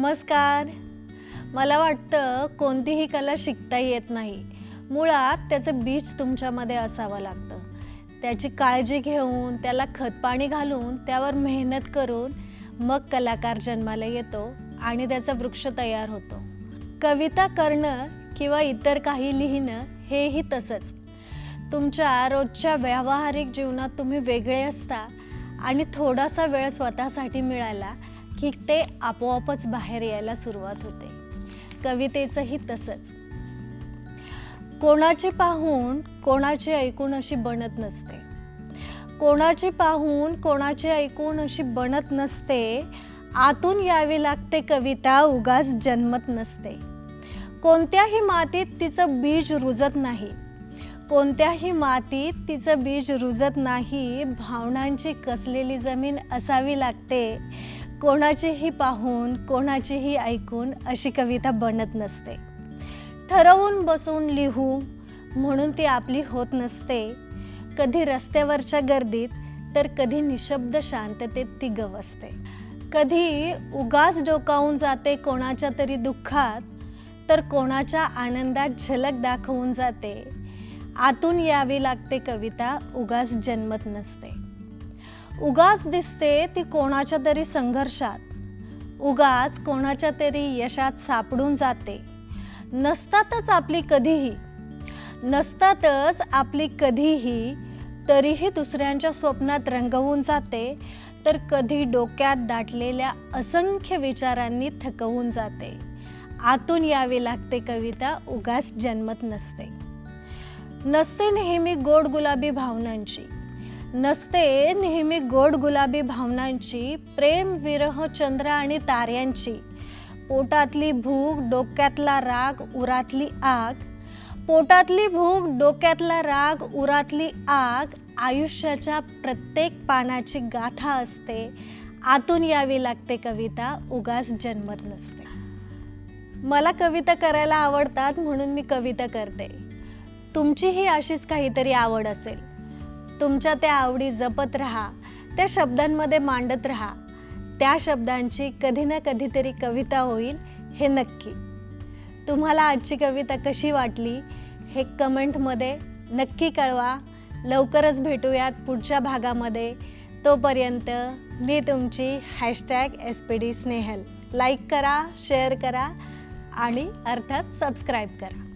नमस्कार. मला वाटतं कोणतीही कला शिकता येत नाही. मुळात त्याचं बीज तुमच्यामध्ये असावं लागतं. त्याची काळजी घेऊन त्याला खतपाणी घालून त्यावर मेहनत करून मग कलाकार जन्माला येतो आणि त्याचा वृक्ष तयार होतो. कविता करणं किंवा इतर काही लिहिणं हेही तसंच. तुमच्या रोजच्या व्यावहारिक जीवनात तुम्ही वेगळे असता आणि थोडासा वेळ स्वतःसाठी मिळाला की ते आपोआपच बाहेर यायला सुरुवात होते. कवितेचंही तसंच. कोणाची पाहून कोणाची ऐकून अशी बनत नसते. कोणाची पाहून कोणाची ऐकून अशी बनत नसते आतून यावी लागते कविता उगाच जन्मत नसते. कोणत्याही मातीत तिचं बीज रुजत नाही. कोणत्याही मातीत तिचं बीज रुजत नाही भावनांची कसलेली जमीन असावी लागते कोणाचीही पाहून कोणाचीही ऐकून अशी कविता बनत नसते. ठरवून बसून लिहू म्हणून ती आपली होत नसते. कधी रस्त्यावरच्या गर्दीत तर कधी निशब्द शांततेत ती गवसते. कधी उगाच डोकावून जाते कोणाच्या तरी दुःखात तर कोणाच्या आनंदात झलक दाखवून जाते. आतून यावी लागते कविता उगाच जन्मत नसते. उगाच दिसते ती कोणाच्या तरी संघर्षात. उगाच कोणाच्या तरी यशात सापडून जाते. नसतातच आपली कधीही. नसतातच आपली कधीही तरीही दुसऱ्यांच्या स्वप्नात रंगवून जाते तर कधी डोक्यात दाटलेल्या असंख्य विचारांनी थकवून जाते. आतून यावी लागते कविता उगाच जन्मत नसते. नसते नेहमी गोड गुलाबी भावनांची. नसते नेहमी गोड गुलाबी भावनांची प्रेम विरह चंद्र आणि ताऱ्यांची. पोटातली भूक डोक्यातला राग उरातली आग. पोटातली भूक डोक्यातला राग उरातली आग आयुष्याच्या प्रत्येक पानाची गाथा असते. आतून यावी लागते कविता उगाच जन्मत नसते. मला कविता करायला आवडतात म्हणून मी कविता करते. तुमचीही अशीच काहीतरी आवड असेल. तुमच्या त्या आवडी जपत राहा त्या शब्दांमध्ये मांडत राहा. त्या शब्दांची कधी ना कधीतरी कविता होईल हे नक्की. तुम्हाला आजची कविता कशी वाटली हे कमेंटमध्ये नक्की कळवा. लवकरच भेटूयात पुढच्या भागामध्ये. तोपर्यंत मी तुमची hashtag S P D Snehal. Like करा शेअर करा आणि अर्थात सबस्क्राईब करा.